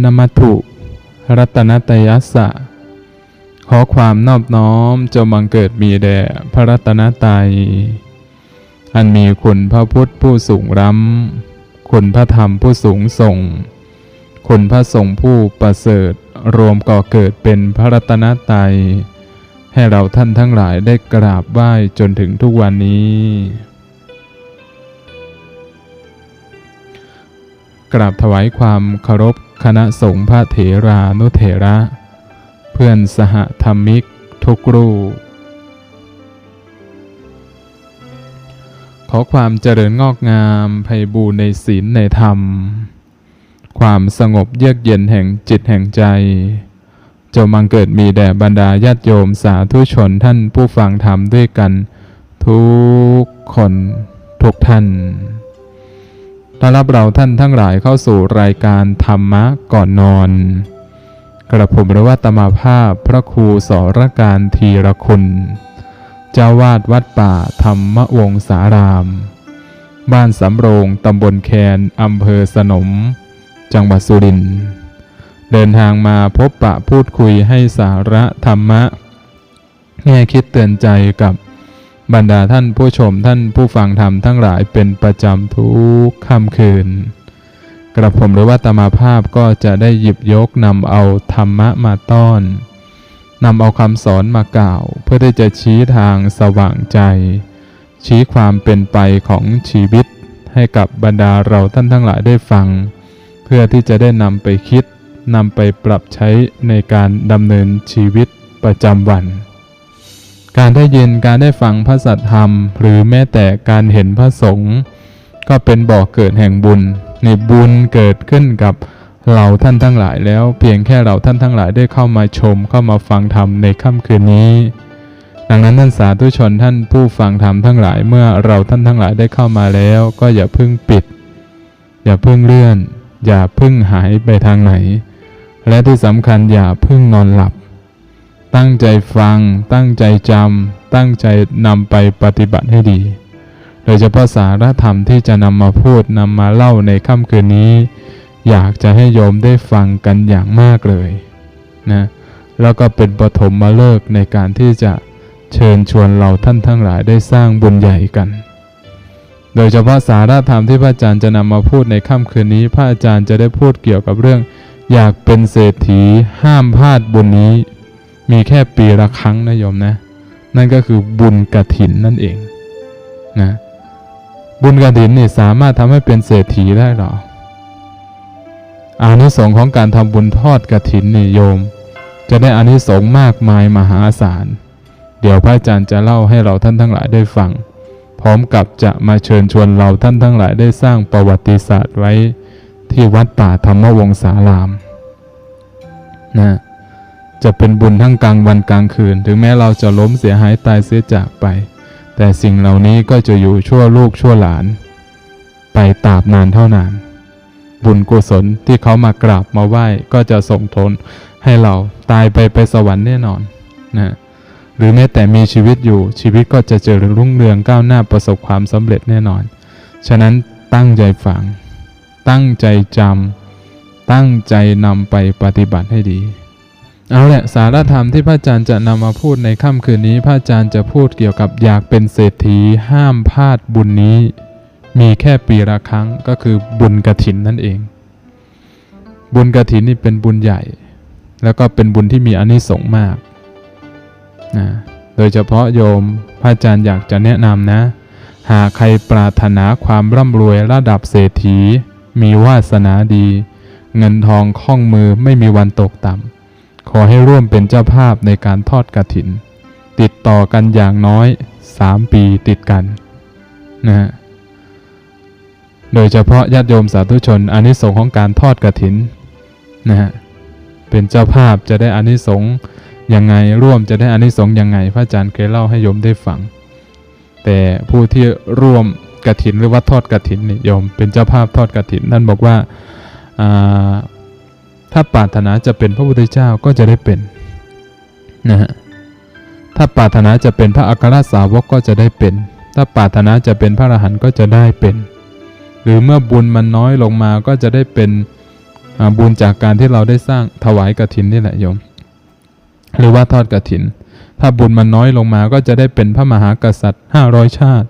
นมัตถุรัตนตยัสสะ ขอความนอบน้อมจงบังเกิดมีแด่พระรัตนตรัย อันมีคุณพระพุทธผู้สูงล้ำ คุณพระธรรมผู้สูงส่ง คุณพระสงฆ์ผู้ประเสริฐรวมก่อเกิดเป็นพระรัตนตรัย ให้เราท่านทั้งหลายได้กราบไหว้จนถึงทุกวันนี้กราบถวายความเคารพ คณะสงฆ์พระเถรานุเถระ เพื่อนสหธรรมิกทุกรูปขอความเจริญงอกงามไพบูรในศีลในธรรม ความสงบเยือกเย็นแห่งจิตแห่งใจจงบังเกิดมีแด่บรรดาญาติโยมสาธุชนท่านผู้ฟังธรรมด้วยกัน ทุกคน ทุกท่าน ต้อนรับเราท่านทั้งหลายเข้าสู่รายการธรรมะก่อนนอน กระผมระวัตมาภาพพระครูสรการทีรคุณ เจ้าวาดวัดป่าธรรมวงศาราม บ้านสำโรงตำบลแคนอำเภอสนม จังหวัดสุรินทร์เดินทางมาพบปะพูดคุยให้สาระธรรมะ แง่คิดเตือนใจกับ บรรดาท่านผู้ชมท่านผู้ฟังธรรมทั้งหลายเป็นประจำทุกค่ำคืน กระผมหรือว่าตมาภาพก็จะได้หยิบยกนำเอาธรรมะมาต้อนนำเอาคำสอนมากล่าว เพื่อที่จะชี้ทางสว่างใจ ชี้ความเป็นไปของชีวิต ให้กับบรรดาเราท่านทั้งหลายได้ฟัง เพื่อที่จะได้นำไปคิดนำไปปรับใช้ในการดำเนินชีวิตประจำวัน การได้ยินการได้ฟังพระสัทธรรม หรือแม้แต่การเห็นพระสงฆ์ก็เป็นบ่อกเกิดแห่งบุญ ในบุญเกิดขึ้นกับเราท่านทั้งหลายแล้ว เพียงแค่เราท่านทั้งหลายได้เข้ามาชมเข้ามาฟังธรรมในค่ำคืนนี้ ดังนั้นท่านสาธุชนท่านผู้ฟังธรรมทั้งหลายเมื่อเราท่านทั้งหลายได้เข้ามาแล้ว ก็อย่าเพิ่งปิด อย่าเพิ่งเลื่อน อย่าเพิ่งหายไปทางไหน และที่สำคัญอย่าเพิ่งนอนหลับ ตั้งใจฟัง ตั้งใจจำ ตั้งใจนำไปปฏิบัติให้ดี โดยเฉพาะสารธรรมที่จะนำมาพูดนำมาเล่าในค่ำคืนนี้ อยากจะให้โยมได้ฟังกันอย่างมากเลยนะแล้วก็เป็นปฐมมาเลิกในการที่จะเชิญชวนเราท่านทั้งหลายได้สร้างบุญใหญ่กัน โดยเฉพาะสาระธรรมที่พระอาจารย์จะนำมาพูดในค่ำคืนนี้ พระอาจารย์จะได้พูดเกี่ยวกับเรื่อง อยากเป็นเศรษฐีห้ามพลาดบุญนี้ มีแค่ปีละครั้งนะโยมนะ นั่นก็คือบุญกระถินนั่นเองนะบุญกระถินนี่สามารถทำให้เป็นเศรษฐีได้หรออานิสงส์ของการทำบุญทอดกระถินนี่โยม จะได้อานิสงส์มากมายมหาศาล เดี๋ยวพระอาจารย์จะเล่าให้เราท่านทั้งหลายได้ฟัง พร้อมกับจะมาเชิญชวนเราท่านทั้งหลายได้สร้างประวัติศาสตร์ไว้ที่วัดป่าธรรมวงศารามนะ จะเป็นบุญทั้งกลางวันกลางคืน ถึงแม้เราจะล้มเสียหายตายเสียจากไป แต่สิ่งเหล่านี้ก็จะอยู่ชั่วลูกชั่วหลาน ไปตราบนานเท่านาน บุญกุศลที่เขามากราบมาไหว้ก็จะส่งผลให้เราตายไปไปสวรรค์แน่นอนนะหรือแม้แต่มีชีวิตอยู่ชีวิตก็จะเจริญรุ่งเรืองก้าวหน้าประสบความสำเร็จแน่นอน ฉะนั้นตั้งใจฟัง ตั้งใจจำตั้งใจนำไปปฏิบัติให้ดี เอาแหละสารธรรมที่พระอาจารย์จะนำมาพูดในค่ำคืนนี้ พระอาจารย์จะพูดเกี่ยวกับอยากเป็นเศรษฐีห้ามพลาดบุญนี้ มีแค่ปีละครั้งก็คือบุญกระถินนั่นเอง บุญกระถินนี่เป็นบุญใหญ่ แล้วก็เป็นบุญที่มีอานิสงส์มากนะโดยเฉพาะโยมพระอาจารย์อยากจะแนะนำนะ หากใครปรารถนาความร่ำรวยระดับเศรษฐี มีวาสนาดี เงินทองคล่องมือไม่มีวันตกต่ำ ขอให้ร่วมเป็นเจ้าภาพในการทอดกระถิน ติดต่อกันอย่างน้อย 3 ปีติดกันนะฮะโดยเฉพาะญาติโยมสาธุชนอานิสงส์ของการทอดกระถินนะฮะเป็นเจ้าภาพจะได้อานิสงส์ยังไงร่วมจะได้อานิสงส์ยังไง พระอาจารย์เคยเล่าให้โยมได้ฟัง แต่ผู้ที่ร่วมกระถินหรือว่าทอดกระถินนี่โยมเป็นเจ้าภาพทอดกระถินนั่นบอกว่าอ่า ถ้าปรารถนาจะเป็นพระพุทธเจ้าก็จะได้เป็นนะฮะถ้าปรารถนาจะเป็นพระอัครสาวกก็จะได้เป็น ถ้าปรารถนาจะเป็นพระอรหันต์ก็จะได้เป็น หรือเมื่อบุญมันน้อยลงมาก็จะได้เป็นบุญจากการที่เราได้สร้างถวายกฐินนี่แหละโยม หรือว่าทอดกฐิน ถ้าบุญมันน้อยลงมาก็จะได้เป็นพระมหากษัตริย์ห้าร้อยชาติ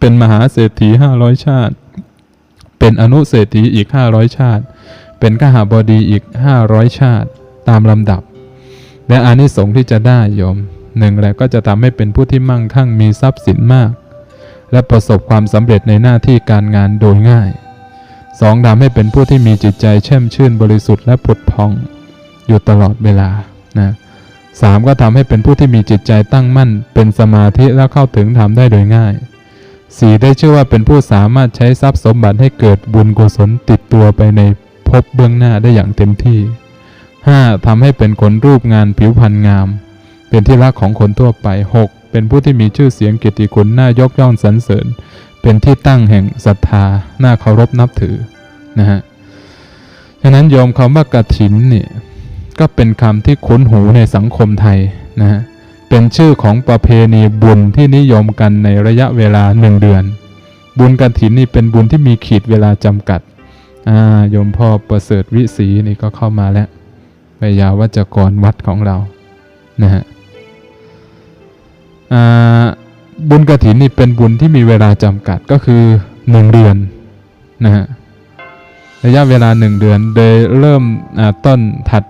เป็นมหาเศรษฐีห้าร้อยชาติ เป็นอนุเศรษฐีอีกห้าร้อยชาติ เป็นข้าหาบดีอีกห้าร้อยชาติตามลำดับ และอานิสงส์ที่จะได้โยมหนึ่งแหละก็จะทำให้เป็นผู้ที่มั่งคั่งมีทรัพย์สินมาก และประสบความสำเร็จในหน้าที่การงานโดยง่ายสองทำให้เป็นผู้ที่มีจิตใจแช่มชื่นบริสุทธิ์และผุดพอง อยู่ตลอดเวลานะสามก็ทำให้เป็นผู้ที่มีจิตใจตั้งมั่น เป็นสมาธิและเข้าถึงธรรมได้โดยง่ายสี่ได้ชื่อว่าเป็นผู้สามารถใช้ทรัพย์สมบัติให้เกิดบุญกุศลติดตัวไปใน ภพเบื้องหน้าได้อย่างเต็มที่ 5. ทำให้เป็นคนรูปงานผิวพรรณงาม เป็นที่รักของคนทั่วไป 6. เป็นผู้ที่มีชื่อเสียงเกียรติคุณน่ายกย่องสรรเสริญ เป็นที่ตั้งแห่งศรัทธาน่าเคารพนับถือนะฮะฉะนั้นโยมคำว่ากถินเนี่ยก็เป็นคำที่คุ้นหูในสังคมไทยนะฮะเป็นชื่อของประเพณีบุญที่นิยมกันในระยะเวลาหนึ่งเดือน บุญกรถินนี่เป็นบุญที่มีขีดเวลาจำกัด อ่าโยมพ่อประเสริฐวิสีนี่ก็เข้ามาแล้วพยาวัจกรวัดของเรานะฮะบุญกระถินนี่เป็นบุญที่มีเวลาจำกัดก็คือหนึ่งเดือนนะฮะระยะเวลาหนึ่งเดือนโดยเริ่มต้นถัด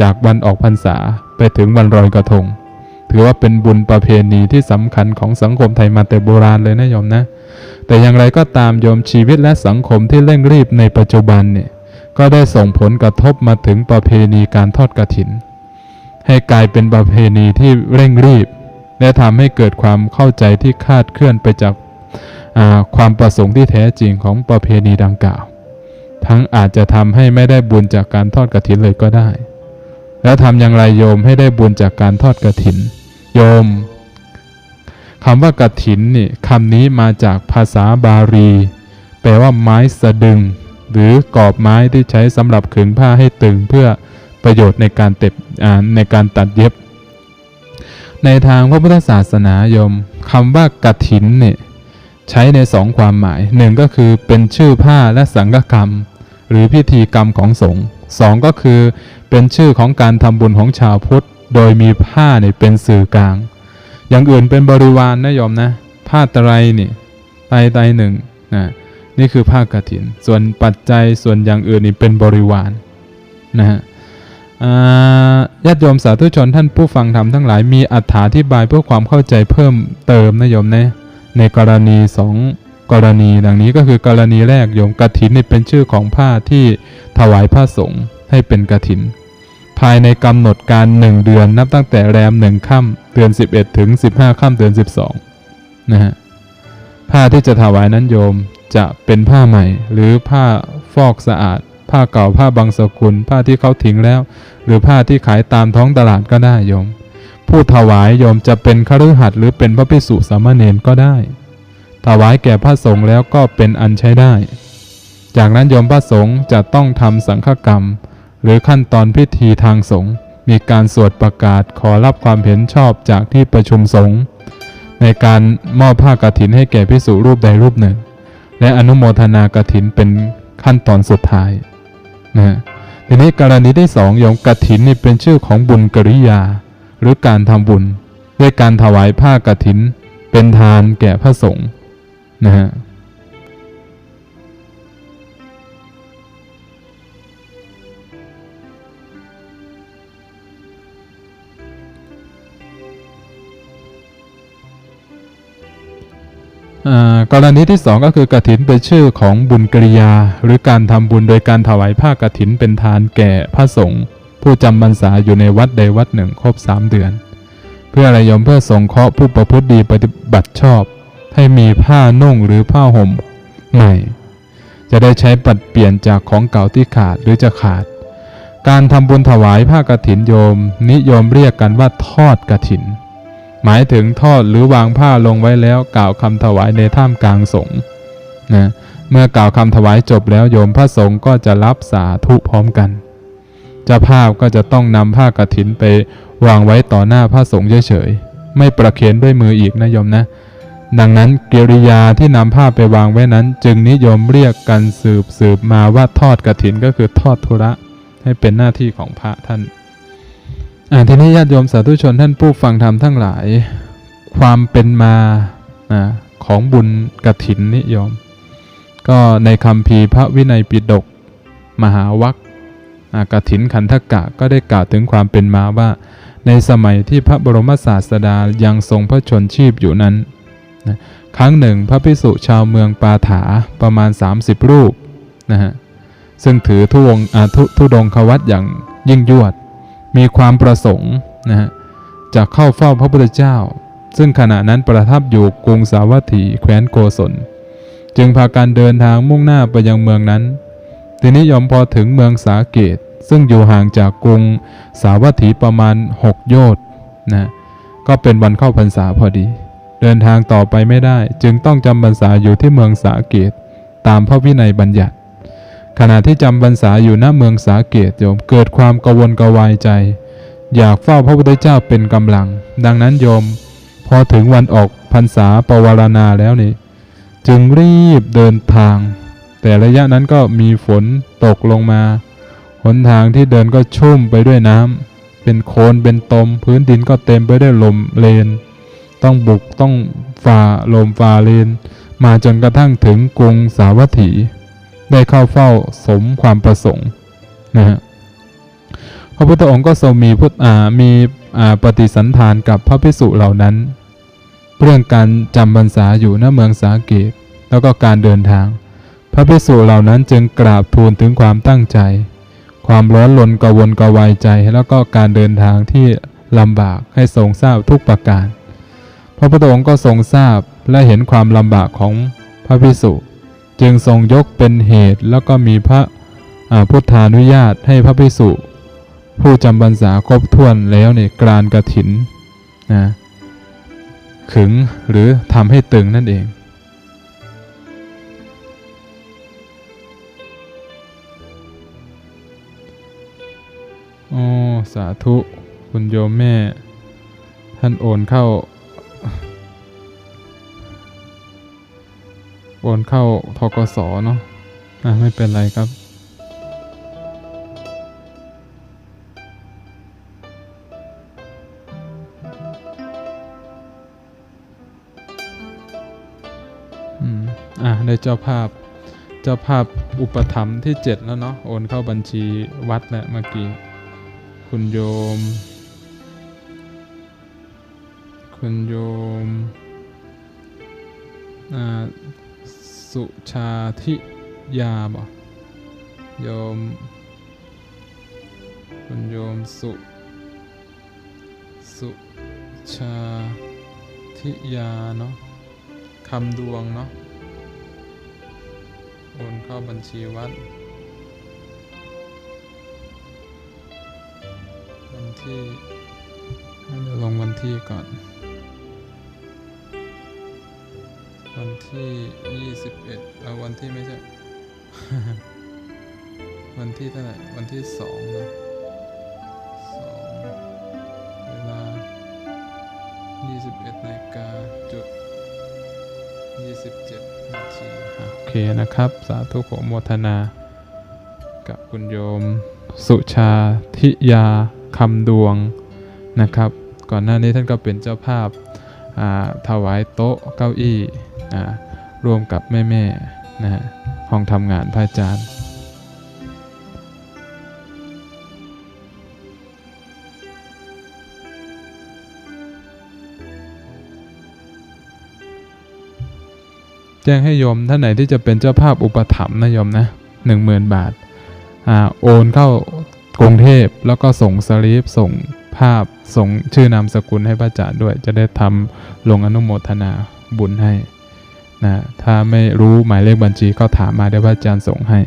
จากวันออกพรรษาไปถึงวันลอยกระทง ถือว่าเป็นบุญประเพณีที่สำคัญของสังคมไทยมาแต่โบราณเลยนะโยมนะ แต่อย่างไรก็ตามโยมชีวิตและสังคมที่เร่งรีบในปัจจุบันเนี่ยก็ได้ส่งผลกระทบมาถึงประเพณีการทอดกระถิน ให้กลายเป็นประเพณีที่เร่งรีบ และทำให้เกิดความเข้าใจที่คาดเคลื่อนไปจากความประสงค์ที่แท้จริงของประเพณีดังกล่าว ทั้งอาจจะทำให้ไม่ได้บุญจากการทอดกระถินเลยก็ได้ แล้วทำอย่างไรโยมให้ได้บุญจากการทอดกระถิน โยม คำว่ากระถินนี่คำนี้มาจากภาษาบาลี แปลว่าไม้สะดึง หรือกรอบไม้ที่ใช้สำหรับขึงผ้าให้ตึงเพื่อประโยชน์ในการเต็บในการตัดเย็บ ในทางพระพุทธศาสนาโยมคำว่ากระถินเนี่ยใช้ในสองความหมายหนึ่งก็คือเป็นชื่อผ้าและสังฆกรรม หรือพิธีกรรมของสงฆ์สองก็คือเป็นชื่อของการทำบุญของชาวพุทธ โดยมีผ้าเนี่ยเป็นสื่อกลาง อย่างอื่นเป็นบริวารนนะโยมนะผ้าตะไลนี่ไตไตหนึ่งนะนี่คือผ้ากฐิน ส่วนปัจจัยส่วนอย่างอื่นนี่เป็นบริวารนะฮะญาติโยมสาธุชนท่านผู้ฟังธรรมทั้งหลายมีอธิบายเพื่อความเข้าใจเพิ่มเติมนะโยมนะในกรณีสองกรณีดังนี้ก็คือกรณีแรกโยมกฐินนี่เป็นชื่อของผ้าที่ถวายผ้าสงฆ์ให้เป็นกฐิน ภายในกำหนดการหนึ่งเดือนนับตั้งแต่แรมหนึ่งค่ำเดือน 11 ถึง 15ค่ำเดือน 12นะฮะผ้าที่จะถวายนั้นโยมจะเป็นผ้าใหม่ หรือผ้าฟอกสะอาด ผ้าเก่าผ้าบางสกุล ผ้าที่เขาทิ้งแล้ว หรือผ้าที่ขายตามท้องตลาดก็ได้โยม ผู้ถวายโยมจะเป็นคฤหัสถ์หรือเป็นพระภิกษุสามเณรก็ได้ ถวายแก่พระสงฆ์แล้วก็เป็นอันใช้ได้ จากนั้นโยมพระสงฆ์จะต้องทำสังฆกรรม หรือขั้นตอนพิธีทางสงฆ์มีการสวดประกาศขอรับความเห็นชอบจากที่ประชุมสงฆ์ในการมอบผ้ากฐินให้แก่พิสุรูปใดรูปหนึ่ง และอนุโมทนากฐินเป็นขั้นตอนสุดท้ายนะทีนี้กรณีที่สองโยมกฐินนี่เป็นชื่อของบุญกริยา หรือการทำบุญ ด้วยการถวายผ้ากฐิน เป็นทานแก่พระสงฆ์นะฮะ กรณีที่สองก็คือกฐินเป็นชื่อของบุญกริยา หรือการทำบุญโดยการถวายผ้ากฐินเป็นทานแก่พระสงฆ์ผู้จำพรรษาอยู่ในวัดใดวัดหนึ่งครบสามเดือน เพื่ออะไรยมเพื่อสงเคราะห์ผู้ประพฤติดีปฏิบัติชอบ ให้มีผ้านุ่งหรือผ้าห่มใหม่ จะได้ใช้ปัดเปลี่ยนจากของเก่าที่ขาดหรือจะขาด การทำบุญถวายผ้ากฐินโยม นิยมเรียกกันว่าทอดกฐิน หมายถึงทอดหรือวางผ้าลงไว้แล้วกล่าวคำถวายในท่ามกลางสงฆ์นะเมื่อกล่าวคำถวายจบแล้วโยมพระสงฆ์ก็จะรับสาธุพร้อมกันเจ้าภาพก็จะต้องนำผ้ากฐินไปวางไว้ต่อหน้าพระสงฆ์เฉยๆไม่ประเคนด้วยมืออีกนะโยมนะ ดังนั้นกิริยาที่นำผ้าไปวางไว้นั้น จึงนิยมเรียกกันสืบสืบมาว่าทอดกระถินก็คือทอดธุระ ให้เป็นหน้าที่ของพระท่าน ทีนี้ญาติโยมสาธุชนท่านผู้ฟังธรรมทั้งหลาย ความเป็นมาอของบุญกระถินนิยม ก็ในคำพีพระวินัยปิฎกมหาวัคอ่ากฐินขันธกะก็ได้กล่าวถึงความเป็นมาว่า ในสมัยที่พระบรมศาสดายังทรงพระชนชีพอยู่นั้นนะครั้งหนึ่งพระภิกษุชาวเมืองปาถาประมาณ 30 รูปนะฮะซึ่งถือทุวงอาทุทุดงควัตอย่างยิ่งยวด มีความประสงค์นะฮะจะเข้าเฝ้าพระพุทธเจ้า ซึ่งขณะนั้นประทับอยู่กรุงสาวัตถีแคว้นโกศล จึงพากันเดินทางมุ่งหน้าไปยังเมืองนั้น ทีนี้ยอมพอถึงเมืองสาเกต ซึ่งอยู่ห่างจากกรุงสาวัตถีประมาณ 6 โยชน์นะก็เป็นวันเข้าพรรษาพอดี เดินทางต่อไปไม่ได้ จึงต้องจำพรรษาอยู่ที่เมืองสาเกต ตามพระวินัยบัญญัติ ขณะที่จำพรรษาอยู่ณเมืองสาเกตโยมเกิดความกวนกวายใจ อยากเฝ้าพระพุทธเจ้าเป็นกำลัง ดังนั้นโยม พอถึงวันออกพรรษาปวารณาแล้วนี่ จึงรีบเดินทาง แต่ระยะนั้นก็มีฝนตกลงมา หนทางที่เดินก็ชุ่มไปด้วยน้ำเป็นโคลนเป็นตม พื้นดินก็เต็มไปด้วยลมเลน ต้องบุกต้องฝ่าลมฝ่าเลน มาจนกระทั่งถึงกรุงสาวัตถี ได้เข้าเฝ้าสมความประสงค์นะฮะพระพุทธองค์ก็ทรงมีพุทธามีปฏิสันธานกับพระภิกษุเหล่านั้น เรื่องการจำพรรษาอยู่ณเมืองสาเกตแล้วก็การเดินทาง พระภิกษุเหล่านั้นจึงกราบทูลถึงความตั้งใจ ความร้อนรนกวนกวายใจ แล้วก็การเดินทางที่ลำบากให้ทรงทราบทุกประการ พระพุทธองค์ก็ทรงทราบและเห็นความลำบากของพระภิกษุ จึงทรงยกเป็นเหตุแล้วก็มีพระพุทธานุญาตให้พระภิกษุ ผู้จำพรรษาครบถ้วนแล้วเนี่ยกรานกระถินนะขึงหรือทำให้ตึงนั่นเอง โอ้ สาธุ คุณโยมแม่ ท่านโอนเข้า โอนเข้าทกสเนาะอะ ไม่เป็นไรครับ อืม อะ ได้เจ้าภาพ เจ้าภาพอุปถัมภ์ที่ 7 แล้วเนาะ โอนเข้าบัญชีวัดแหล้วเมื่อกี้ คุณโยม คุณโยม อ่า สุชาธิยาบ่โยม คุณโยมสุ สุชาธิยาเนาะคำดวงเนาะโอนเข้าบัญชีวัด วันที่เดี๋ยวลงวันที่ก่อน วันที่21เอาวันที่ไม่ใช่ วันที่เท่าไหร่ วันที่สองนะสองเวลา21นาฬิกาจุด27นาทีโอเคนะครับ สาธุขอโมทนา กับคุณโยม สุชาธิยาคำดวงนะครับ ก่อนหน้านี้ท่านก็เป็นเจ้าภาพอ่าถวายโต๊ะเก้าอี้ อ่วมกับแม่ๆนะฮะห้องทำงานพระอาจารย์แจ้งให้โยมท่านไหนที่จะเป็นเจ้าภาพอุปถัมภ์นะโยมนะหนึ่งหมื่นบาทอ่าโอนเข้ากรุงเทพแล้วก็ส่งสลิปส่งภาพส่งชื่อนามสกุลให้พระอาจารย์ด้วย จะได้ทำลงอนุโมทนาบุญให้ นะถ้าไม่รู้หมายเลขบัญชีก็ถามมาเดี๋ยวพระอาจารย์ส่งให้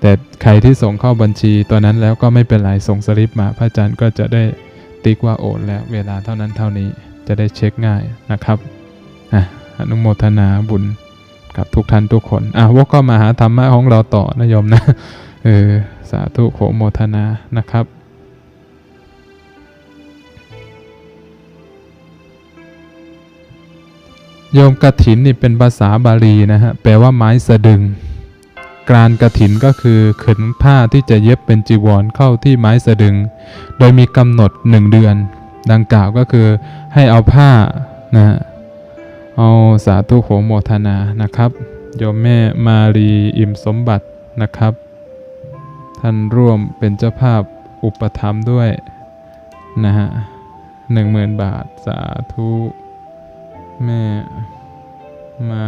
แต่ใครที่ส่งเข้าบัญชีตัวนั้นแล้วก็ไม่เป็นไรส่งสลิปมาพระอาจารย์ก็จะได้ติ๊กว่าโอน แล้วเวลาเท่านั้นเท่านี้จะได้เช็คง่ายนะครับอะอนุโมทนาบุญกับทุกท่านทุกคนอะวกก็มาหาธรรมะของเราต่อนะโยมนะเออสาธุโขโมทนานะครับ โยมกระถินนี่เป็นภาษาบาลีนะฮะแปลว่าไม้สะดึง กรารกระถินก็คือขึนผ้าที่จะเย็บเป็นจีวรเข้าที่ไม้สะดึง โดยมีกำหนดหนึ่งเดือน ดังกล่าวก็คือให้เอาผ้านะฮะเอาสาธุโขโมทนานะครับโยมแม่มารีอิ่มสมบัตินะครับ ท่านร่วมเป็นเจ้าภาพอุปถัมภ์ด้วยนะฮะหนึ่งหมื่นบาทสาธุ แม่ มา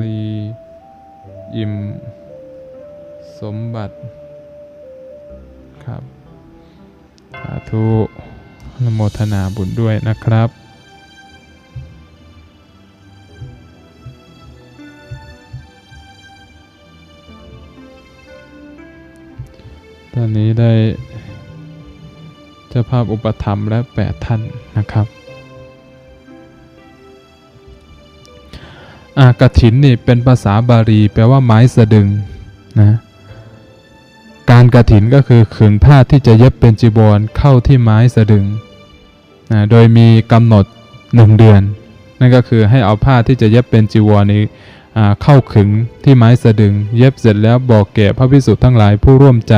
ลีอิ่ม สมบัติ ครับ สาธุนโมทนาบุญด้วยนะครับตอนนี้ได้เจ้าภาพอุปถัมและแปดท่านนะครับ กระถินนี่เป็นภาษาบาลีแปลว่าไม้สะดึงนะการกระถินก็คือขึงผ้าที่จะเย็บเป็นจีบอลเข้าที่ไม้สะดึงนะโดยมีกำหนดหนึ่งเดือน นั่นก็คือให้เอาผ้าที่จะเย็บเป็นจีวรนี้เข้าขึงที่ไม้สะดึง เย็บเสร็จแล้วบอกแก่พระพิสุทั้งหลายผู้ร่วมใจ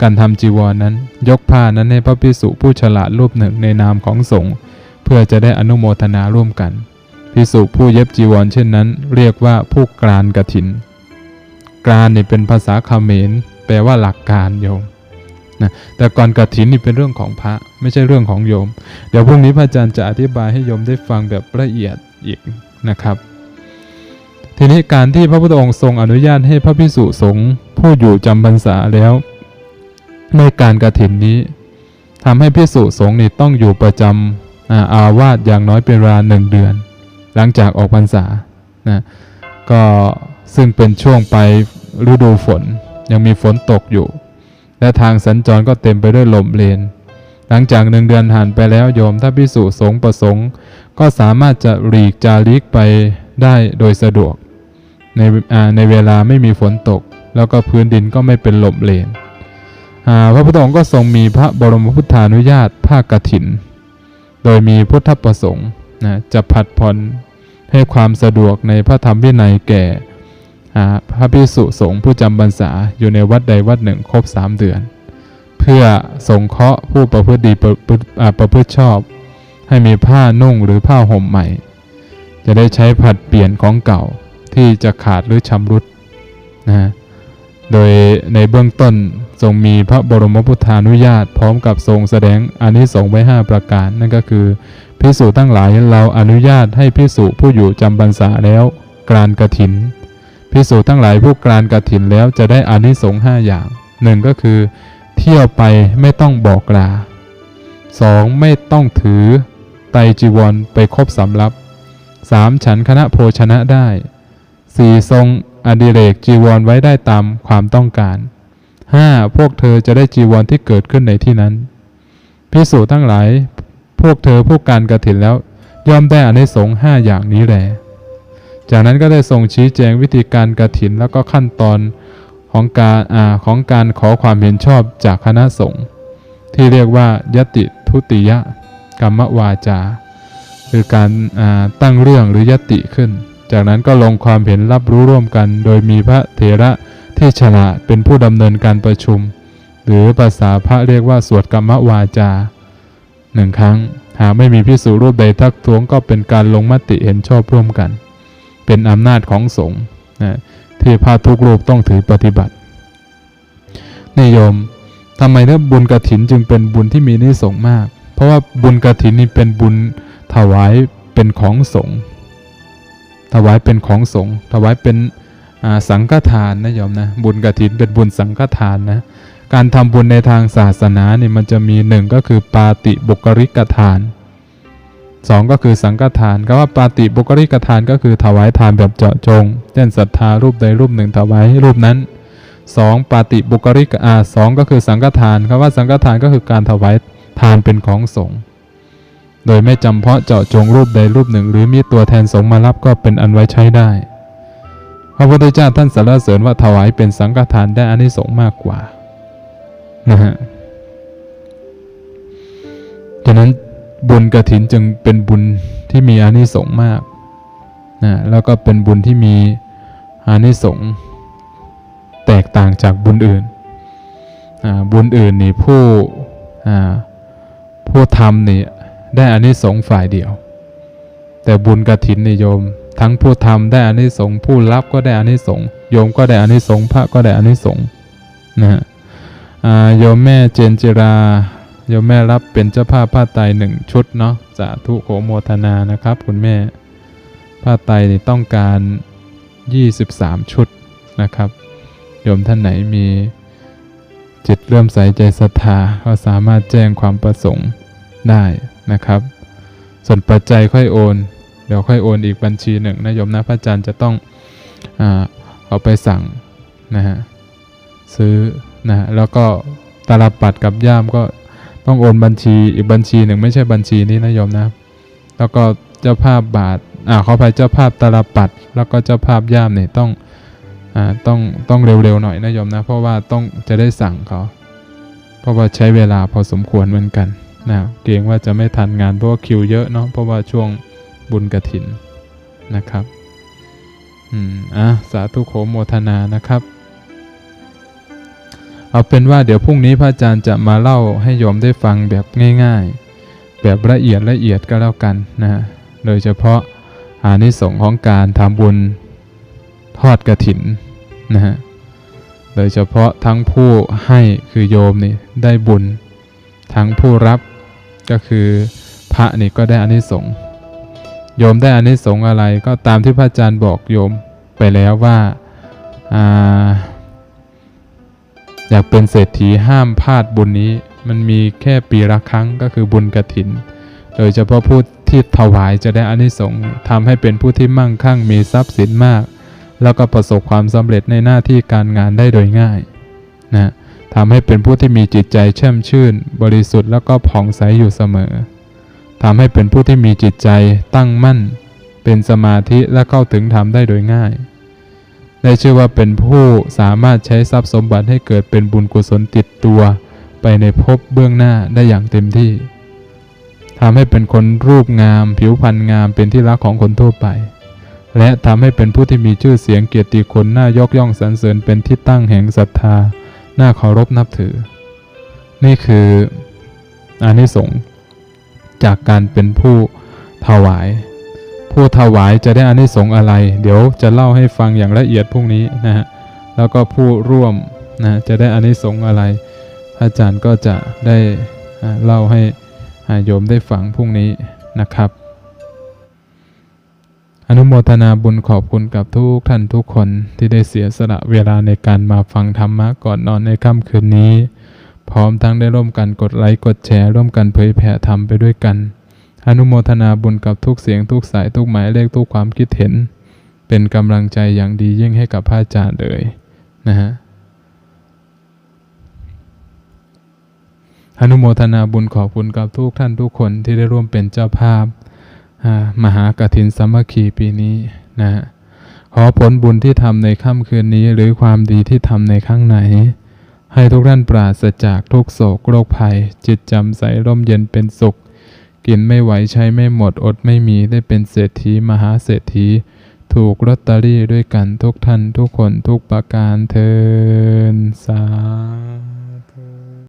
การทำจีวรนนั้น ยกผ้านั้นให้พระพิสุผู้ฉลาดรูปหนึ่งในนามของสงฆ์เพื่อจะได้อนุโมทนาร่วมกัน พิสุผู้เย็บจีวรเช่นนั้น เรียกว่าผู้กรานกถิน กรานนี่เป็นภาษาเขมร แปลว่าหลักการโยมนะแต่ก่อนกถินนี่เป็นเรื่องของพระไม่ใช่เรื่องของโยม เดี๋ยวพรุ่งนี้พระอาจารย์จะอธิบายให้โยมได้ฟังแบบละเอียดอีกนะครับ ทีนี้การที่พระพุทธองค์ทรงอนุญาตให้พระพิสุสงฆ์ผู้อยู่จำพรรษาแล้ว ในการกถินนี้ทำให้พิสุสงฆ์นี่ต้องอยู่ประจำออาวาสอย่างน้อยเป็นเวลาหนึ่งเดือน หลังจากออกพรรษานะก็ซึ่งเป็นช่วงไปฤดูฝนยังมีฝนตกอยู่ และทางสัญจรก็เต็มไปด้วยลมเลน หลังจากหนึ่งเดือนผ่านไปแล้วโยมถ้าพิสุสงประสงค์ ก็สามารถจะหลีกจาริกไปได้โดยสะดวก ในในเวลาไม่มีฝนตก แล้วก็พื้นดินก็ไม่เป็นลมเลนพระพุทธองค์ก็ทรงมีพระบรมพุทธานุญาตภาคกฐิน โดยมีพุทธประสงค์ นะจะผัดผ่อนให้ความสะดวกในพระธรรมวินัยแก่พระภิกษุสงฆ์ผู้จำพรรษาอยู่ในวัดใดวัดหนึ่งครบสามเดือน เพื่อสงเคราะห์ผู้ประพฤติดีประพฤติอ่าประพฤติชอบ ให้มีผ้านุ่งหรือผ้าห่มใหม่ จะได้ใช้ผัดเปลี่ยนของเก่าที่จะขาดหรือชำรุดนะฮะ โดยในเบื้องต้นทรงมีพระบรมพุทธานุญาต พร้อมกับทรงแสดงอนิสงส์ไว้ 5 ประการ นั่นก็คือพิสูจทั้งหลายเราอนุญาตให้พิสูจผู้อยู่จำพรรษาแล้ว กรานกระถินพิสูจทั้งหลายผู้กรานกระถินแล้วจะได้อนิสงส์5อย่างหนึ่งก็คือ เที่ยวไปไม่ต้องบอกลา 2. ไม่ต้องถือไตจีวรไปครบสำรับ 3. ฉันคณะโภชนะได้ 4. ทรง อดิเรกจีวรไว้ได้ตามความต้องการ 5. พวกเธอจะได้จีวรที่เกิดขึ้นในที่นั้นพิสูจทั้งหลาย พวกเธอผู้การกระถินแล้วย่อมได้อานิสงส์ห้าอย่างนี้แหละจากนั้นก็ได้ทรงชี้แจงวิธีการกระถินแล้วก็ขั้นตอนของการอ่าของการขอความเห็นชอบจากคณะสงฆ์ที่เรียกว่ายติทุติยกรรมวาจา คือการตั้งเรื่องหรือยติขึ้น จากนั้นก็ลงความเห็นรับรู้ร่วมกัน โดยมีพระเถระที่ฉลาดเป็นผู้ดำเนินการประชุม หรือภาษาพระเรียกว่าสวดกรรมวาจาหนึ่งครั้ง หากไม่มีพิสูรรูปใดทักท้วงก็เป็นการลงมติเห็นชอบร่วมกัน เป็นอำนาจของสงฆ์นะที่พระทุกรูปต้องถือปฏิบัตินิยมทำไมถ้าบุญกระถินจึงเป็นบุญที่มีนิสงมาก เพราะว่าบุญกระถินนี่เป็นบุญถวายเป็นของสงฆ์ ถวายเป็นของสงฆ์ถวายเป็นสังฆทานนะโยมนะบุญกระถินเป็นบุญสังฆทานนะการทำบุญในทางศาสนาเนี่ยมันจะมีหนึ่งก็คือปาติบุกริกทานสองก็คือสังฆทานก็ว่าปาติบุกริกทานก็คือถวายทานแบบเจาะจง เช่นศรัทธารูปใดรูปหนึ่งถวายให้รูปนั้นสองปาติบุกริกอาสองก็คือสังฆทานคำว่าสังฆทานก็คือการถวายทานเป็นของสงฆ์ โดยไม่จำเพาะเจาะจงรูปใดรูปหนึ่ง หรือมีตัวแทนสงมารับก็เป็นอันไว้ใช้ได้ พระพุทธเจ้าท่านสรรเสริญว่าถวายเป็นสังฆทานได้อานิสงส์มากกว่านะฮะฉะนั้นบุญกระถินจึงเป็นบุญที่มีอานิสงส์มากนะแล้วก็เป็นบุญที่มีอานิสงส์แตกต่างจากบุญอื่นอ่าบุญอื่นนี่ผู้อ่าผู้ทำนี่ ได้อานิสงส์ฝ่ายเดียว แต่บุญกระถินนี่โยม ทั้งผู้ทำได้อานิสงส์ผู้รับก็ได้อานิสงส์โยมก็ได้อานิสงส์พระก็ได้อานิสงส์นะฮะโยมแม่เจนจิราโยมแม่รับเป็นเจ้าภาพผ้าไตหนึ่งชุดเนาะสาธุโขโมทนานะครับ คุณแม่ผ้าไตต้องการ 23 ชุดนะครับ โยมท่านไหนมีจิตเริ่มใสใจศรัทธาก็สามารถแจ้งความประสงค์ได้ นะครับ ส่วนปัจจัยค่อยโอน เดี๋ยวค่อยโอนอีกบัญชีหนึ่งนะโยมนะพระอาจารย์จะต้องเอาไปสั่งนะฮะซื้อนะแล้วก็ตาลปัดกับย่ามก็ต้องโอนบัญชีอีกบัญชีหนึ่งไม่ใช่บัญชีนี้นะโยมนะ แล้วก็เจ้าภาพบาทอ่าขออภัยเจ้าภาพตาลปัด แล้วก็เจ้าภาพย่ามเนี่ยต้องอ่าต้องต้องเร็วๆหน่อยนะโยมนะ เพราะว่าต้องจะได้สั่งเขา เพราะว่าใช้เวลาพอสมควรเหมือนกัน นะเกรงว่าจะไม่ทันงานเพราะว่าคิวเยอะเนาะเพราะว่าช่วงบุญกระถินนะครับอืมอะสาธุโขโมทนานะครับ เอาเป็นว่าเดี๋ยวพรุ่งนี้พระอาจารย์จะมาเล่าให้โยมได้ฟังแบบง่ายๆ แบบละเอียดละเอียดก็แล้วกันนะฮะโดยเฉพาะอานิสงส์ของการทำบุญทอดกระถินนะฮะโดยเฉพาะทั้งผู้ให้คือโยมนี่ได้บุญ ทั้งผู้รับก็คือพระนี่ก็ได้อานิสงส์โยมได้อานิสงส์อะไรก็ตามที่พระอาจารย์บอกโยมไปแล้วว่าอาอยากเป็นเศรษฐีห้ามพลาดบุญนี้ มันมีแค่ปีละครั้งก็คือบุญกระถิน โดยเฉพาะผู้ที่ถวายจะได้อานิสงส์ทำให้เป็นผู้ที่มั่งคั่งมีทรัพย์สินมาก แล้วก็ประสบความสำเร็จในหน้าที่การงานได้โดยง่ายนะ ทำให้เป็นผู้ที่มีจิตใจแช่มชื่น บริสุทธิ์แล้วก็ผ่องใสอยู่เสมอทำให้เป็นผู้ที่มีจิตใจตั้งมั่น เป็นสมาธิและเข้าถึงธรรมได้โดยง่ายได้ชื่อว่าเป็นผู้สามารถใช้ทรัพย์สมบัติให้เกิดเป็นบุญกุศลติดตัว ไปในภพเบื้องหน้าได้อย่างเต็มที่ทำให้เป็นคนรูปงาม ผิวพรรณงามเป็นที่รักของคนทั่วไป และทำให้เป็นผู้ที่มีชื่อเสียงเกียรติคุณน่ายกย่องสรรเสริญเป็นที่ตั้งแห่งศรัทธา น่าเคารพนับถือ นี่คืออานิสงส์จากการเป็นผู้ถวาย ผู้ถวายจะได้อานิสงส์อะไร เดี๋ยวจะเล่าให้ฟังอย่างละเอียดพรุ่งนี้นะฮะแล้วก็ผู้ร่วมนะจะได้อานิสงส์อะไร อาจารย์ก็จะได้เล่าให้โยมได้ฟังพรุ่งนี้นะครับ อนุโมทนาบุญขอบคุณกับทุกท่านทุกคนที่ได้เสียสละเวลาในการมาฟังธรรมะก่อนนอนในค่ำคืนนี้ พร้อมทั้งได้ร่วมกันกดไลค์กดแชร์ร่วมกันเผยแผ่ธรรมไปด้วยกัน อนุโมทนาบุญกับทุกเสียงทุกสายทุกหมายเลขทุกความคิดเห็น เป็นกำลังใจอย่างดียิ่งให้กับพระอาจารย์เลยนะฮะอนุโมทนาบุญขอบคุณกับทุกท่านทุกคนที่ได้ร่วมเป็นเจ้าภาพ มหากฐินสามัคคีปีนี้นะฮะขอผลบุญที่ทำในค่ำคืนนี้ หรือความดีที่ทำในข้างไหนให้ทุกท่านปราศจากทุกโศกโรคภัย จิตจำใสร่มเย็นเป็นสุข กินไม่ไหวใช้ไม่หมดอดไม่มีได้เป็นเศรษฐีมหาเศรษฐี ถูกลอตเตอรี่ด้วยกันทุกท่านทุกคนทุกประการเทินสา